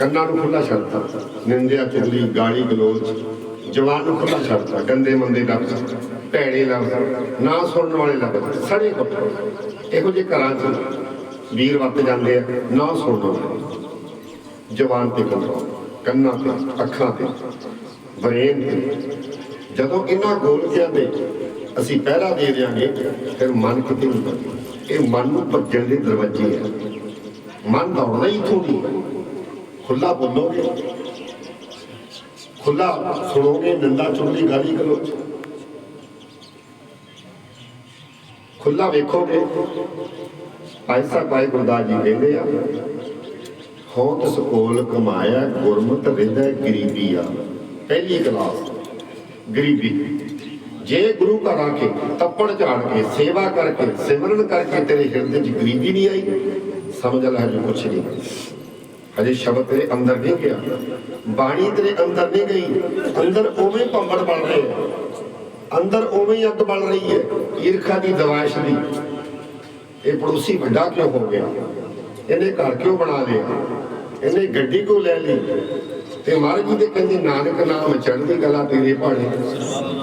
ਕੰਨਾਂ ਨੂੰ ਖੁੱਲਾ ਛੱਡਤਾ ਨਿੰਦਿਆ ਚੁਗਲੀ ਗਾਲੀ ਗਲੋਚ, ਜਵਾਨ ਨੂੰ ਖੁੱਲਾ ਛੱਡਤਾ ਗੰਦੇ ਮੰਦੇ ਲਫ਼ਜ਼ ਭੈੜੇ ਲਫ਼ਜ਼, ਨਾ ਸੁਣਨ ਵਾਲੇ ਲਫ਼ਜ਼ ਸੜੇ ਕੱਪੜੇ ਇਹੋ ਜਿਹੇ ਘਰਾਂ 'ਚ ਵੀਰ ਵਰਤ ਜਾਂਦੇ ਆ, ਨਾ ਸੁਣਨ ਵਾਲੇ। ਜਵਾਨ ਤੇ ਕੰਟਰੋਲ ਕੰਨਾਂ ਤੇ, ਅੱਖਾਂ ਤੇ ਬ੍ਰੇਨ ਤੇ। ਜਦੋਂ ਇਹਨਾਂ ਗੋਲਕਿਆਂ 'ਤੇ ਅਸੀਂ ਪਹਿਰਾ ਦੇ ਦਿਆਂਗੇ, ਫਿਰ ਮਨ ਕਿਤੇ ਨਹੀਂ ਇਹ ਮਨ ਨੂੰ ਭੱਜਣ ਦੇ ਦਰਵਾਜ਼ੇ ਹੈ ਮਨ ਦੌੜਨਾ ਹੀ ਇੱਥੋਂ ਦੀ ਖੁੱਲਾ ਬੋਲੋਗੇ ਖੁੱਲਾ ਸੁਣੋਗੇ, ਨਿੰਦਾ ਚੁਗਲੀ ਗਾਲੀ ਗਲੋਚ। ਖੁੱਲਾ ਵੇਖੋਗੇ। ਐਸਾ ਪਾਈ ਗੁਰਦਾਸ ਜੀ ਕਹਿੰਦੇ ਆ ਹੋਂਦ ਸਕੋਲ ਕਮਾਇਆ, ਗੁਰਮਤ ਰਹਿੰਦਾ ਗਰੀਬੀ ਆ। ਪਹਿਲੀ ਕਲਾਸ, ਗਰੀਬੀ। ਜੇ ਗੁਰੂ ਘਰ ਆ ਕੇ ਤੱਪੜ ਝਾੜ ਕੇ, ਸੇਵਾ ਕਰਕੇ, ਸਿਮਰਨ ਕਰਕੇ ਤੇਰੇ ਹਿਰਦੇ 'ਚ ਗਰੀਬੀ ਨਹੀਂ ਆਈ, ਸਮਝ ਲੈ ਹਜੇ ਕੁਛ ਨਹੀਂ। ਹਜੇ ਸ਼ਬਦ ਤੇਰੇ ਅੰਦਰ ਨਹੀਂ ਗਿਆ। ਬਾਣੀ ਤੇਰੇ ਅੰਦਰ ਨਹੀਂ ਗਈ। ਅੰਦਰ ਉਵੇਂ ਪੰਬੜ ਬਣ ਰਹੇ ਅੰਦਰ ਉਵੇਂ ਹੀ ਅੱਗ ਬਲ ਰਹੀ ਹੈ। ਈਰਖਾ ਦੀ ਦਵਾਇਸ਼ ਦੀ। ਇਹ ਪੜੋਸੀ ਵੱਡਾ ਕਿਉਂ ਹੋ ਗਿਆ? ਇਹਨੇ ਘਰ ਕਿਉਂ ਬਣਾ ਲਿਆ? ਇਹਨੇ ਗੱਡੀ ਕਿਉਂ ਲੈ ਲਈ? ਤੇ ਮਹਾਰਾਜ ਜੀ ਦੇ ਕਹਿੰਦੇ, ਨਾਨਕ ਨਾਮ ਚੜ੍ਹਦੀ ਕਲਾ ਤੇਰੇ ਭਾਣੇ।